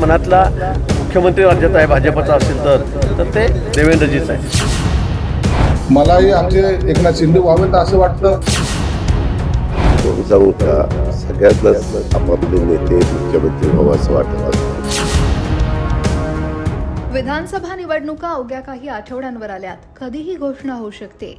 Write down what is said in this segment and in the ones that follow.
मनातला मुख्यमंत्री राज्यात आहे भाजपचा असेल तर तर ते देवेंद्रजीच आहे. मलाही आमचे एकनाथ शिंदे व्हावेत असं वाटतं. सांगू का सगळ्यांनाच आपापले नेते मुख्यमंत्री व्हावं असं वाटत. विधानसभा निवडणुका अवघ्या काही आठवड्यांवर आल्यात. कधीही घोषणा होऊ शकते.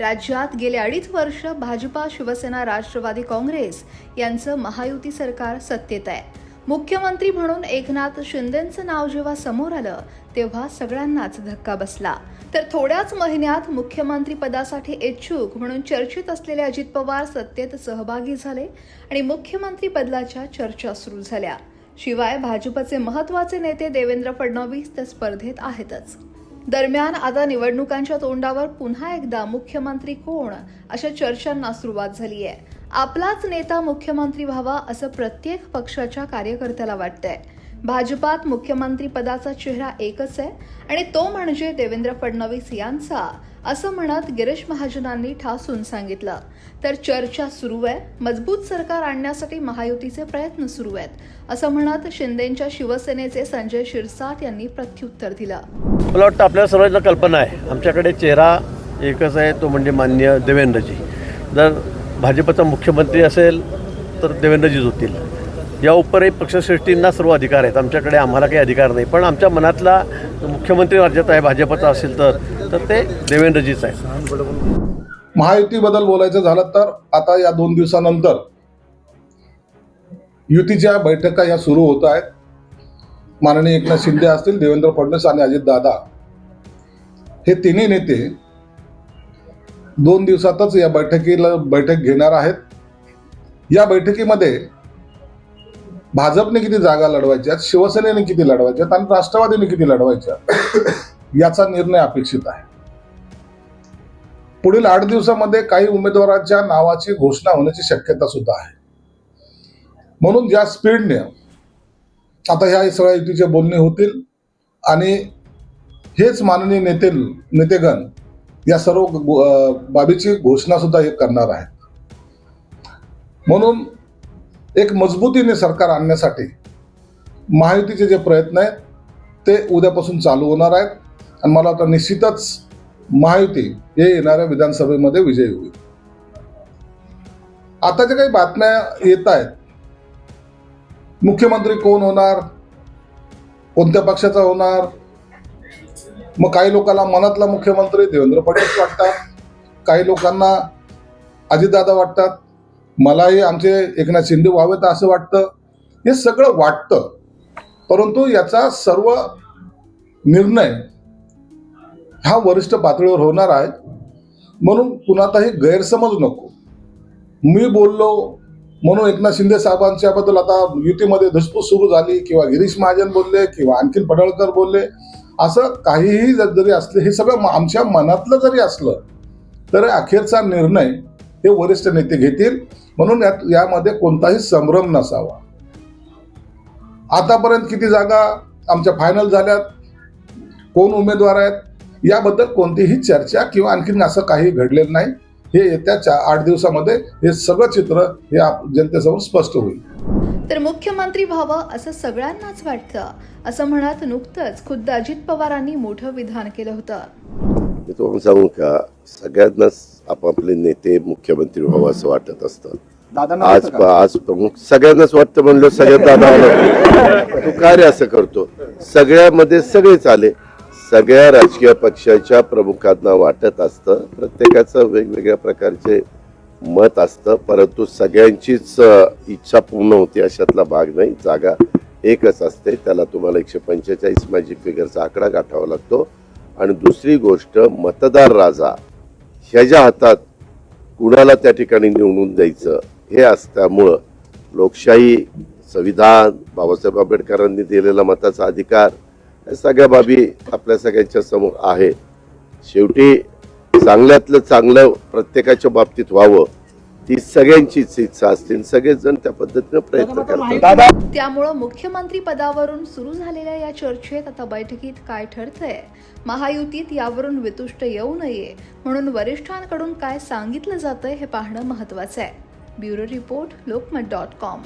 राज्यात गेले अडीच वर्ष भाजपा शिवसेना राष्ट्रवादी काँग्रेस यांचं महायुती सरकार सत्तेत आहे. मुख्यमंत्री म्हणून एकनाथ शिंदेंचं नाव जेव्हा समोर आलं तेव्हा सगळ्यांनाच धक्का बसला. तर थोड्याच महिन्यात मुख्यमंत्री पदासाठी इच्छुक म्हणून चर्चेत असलेले अजित पवार सत्तेत सहभागी झाले आणि मुख्यमंत्री बदलाच्या चर्चा सुरू झाल्या. शिवाय भाजपचे महत्त्वाचे नेते देवेंद्र फडणवीस त्या स्पर्धेत आहेतच. दरम्यान आता निवडणुकांच्या तोंडावर पुन्हा एकदा मुख्यमंत्री कोण? अशा चर्चांना सुरुवात झाली आहे आपलाच नेता मुख्यमंत्री व्हावा असं प्रत्येक पक्षाच्या कार्यकर्त्याला वाटतंय. भाजपात मुख्यमंत्री पदाचा चेहरा एकच आहे आणि तो म्हणजे देवेंद्र फडणवीस यांचा असं म्हणत गिरीश महाजनांनी ठासून सांगितलं. तर चर्चा सुरू आहे. मजबूत सरकार आणण्यासाठी महायुतीचे प्रयत्न सुरू आहेत असं म्हणत शिंदेच्या शिवसेनेचे संजय शिरसाट यांनी प्रत्युत्तर दिलं. मला वाटतं आपल्या सर्वांना कल्पना आहे. आमच्याकडे चेहरा एकच आहे तो म्हणजे मान्य देवेंद्रजी. जर भाजपचा मुख्यमंत्री असेल तर देवेंद्रजीच होतील या उपरही पक्षश्रेष्ठींना सर्व अधिकार आहेत. आमच्याकडे आम्हाला काही अधिकार नाही. पण आमच्या मनातला मुख्यमंत्री राज्यात आहे भाजपचा असेल तर तर ते देवेंद्रजीच आहे महायुतीबद्दल बोलायचं झालं तर आता या दोन दिवसानंतर युतीच्या बैठका या सुरू होत आहेत. माननीय एकनाथ शिंदे असतील देवेंद्र फडणवीस आणि अजितदादा. हे तिन्ही नेते दोन दिवसातच या बैठकीला बैठक घेणार आहेत. या बैठकीमध्ये भाजपने किती जागा लढवायच्या शिवसेनेने किती लढवायच्या आणि राष्ट्रवादीने किती लढवायच्या याचा निर्णय अपेक्षित आहे. पुढील आठ दिवसामध्ये काही उमेदवारांच्या नावाची घोषणा होण्याची शक्यता सुद्धा आहे. म्हणून ज्या स्पीडने आता ह्या सगळ्या युतीचे बोलणे होतील आणि हेच माननीय नेते नेतेगण या सर्व बाबीची घोषणा सुद्धा हे करणार आहेत. म्हणून एक मजबूतीने सरकार आणण्यासाठी महायुतीचे जे प्रयत्न आहेत ते उद्यापासून चालू होणार आहेत. आणि मला वाटतं निश्चितच महायुती हे येणाऱ्या विधानसभेमध्ये विजयी होईल. आता ज्या काही बातम्या येत आहेत मुख्यमंत्री कोण होणार कोणत्या पक्षाचा होणार मग काही लोकांना मनातला मुख्यमंत्री देवेंद्र फडणवीस वाटतात काही लोकांना अजितदादा वाटतात. मलाही आमचे एकनाथ शिंदे व्हावेत असं वाटतं. हे सगळं वाटतं. परंतु याचा सर्व निर्णय हा वरिष्ठ पातळीवर होणार आहे म्हणून कुणाचाही गैरसमज नको. मी बोललो म्हणून एकनाथ शिंदे साहेबांच्याबद्दल आता युतीमध्ये धसपूस सुरू झाली किंवा गिरीश महाजन बोलले किंवा आणखीन पडळकर बोलले. असं काहीही जर- जरी असलं हे सगळं म- आमच्या मनातलं जरी असलं तर अखेरचा निर्णय हे वरिष्ठ नेते घेतील. म्हणून यात यामध्ये कोणताही संभ्रम नसावा. आतापर्यंत किती जागा आमच्या फायनल झाल्यात? कोण उमेदवार आहेत? याबद्दल कोणतीही चर्चा किंवा आणखीन असं काही घडलेलं नाही. हे येत्या चार आठ दिवसामध्ये हे सगळं चित्र हे आप- जनतेसमोर स्पष्ट होईल. तर मुख्यमंत्री व्हावं असं सगळ्यांनाच वाटतं. असं म्हणत नुकतंच खुद्द अजित पवारांनी मोठं विधान केलं होतं. मी तुम्हाला सांगू का सगळ्यांनाच आपापले नेते मुख्यमंत्री व्हावं असं वाटत असतं. आज आज प्रमुख सगळ्यांनाच वाटतं म्हणलं सगळ्यांना नाव तू काय रे असं करतो? सगळ्यामध्ये सगळेच आले. सगळ्या राजकीय पक्षाच्या प्रमुखांना वाटत असतं प्रत्येकाचं वेगवेगळ्या प्रकारचे मत असतं परंतु सगळ्यांचीच इच्छा पूर्ण होती अशातला भाग नाही. जागा एकच असते त्याला तुम्हाला एकशे पंचेचाळीस मॅजिक फिगरचा आकडा गाठावा लागतो. आणि दुसरी गोष्ट मतदार राजा ह्याच्या हातात कुणाला त्या ठिकाणी निवडून द्यायचं हे असल्यामुळं लोकशाही संविधान बाबासाहेब आंबेडकरांनी दिलेला मताचा अधिकार या सगळ्या बाबी आपल्या सगळ्यांच्या समोर आहे. शेवटी चांगल्यातलं चांगलं प्रत्येकाच्या बाबतीत व्हावं ती सगळ्यांचीच इच्छा असतील सगळेच जण त्या पद्धतीनं प्रयत्न करतात. त्यामुळं मुख्यमंत्री पदावरून सुरू झालेल्या या चर्चेत आता बैठकीत काय ठरतंय? महायुतीत यावरून वितुष्ट येऊ नये म्हणून वरिष्ठांकडून काय सांगितलं जातंय हे पाहणं महत्वाचं आहे. Bureau report Lokmat dot com.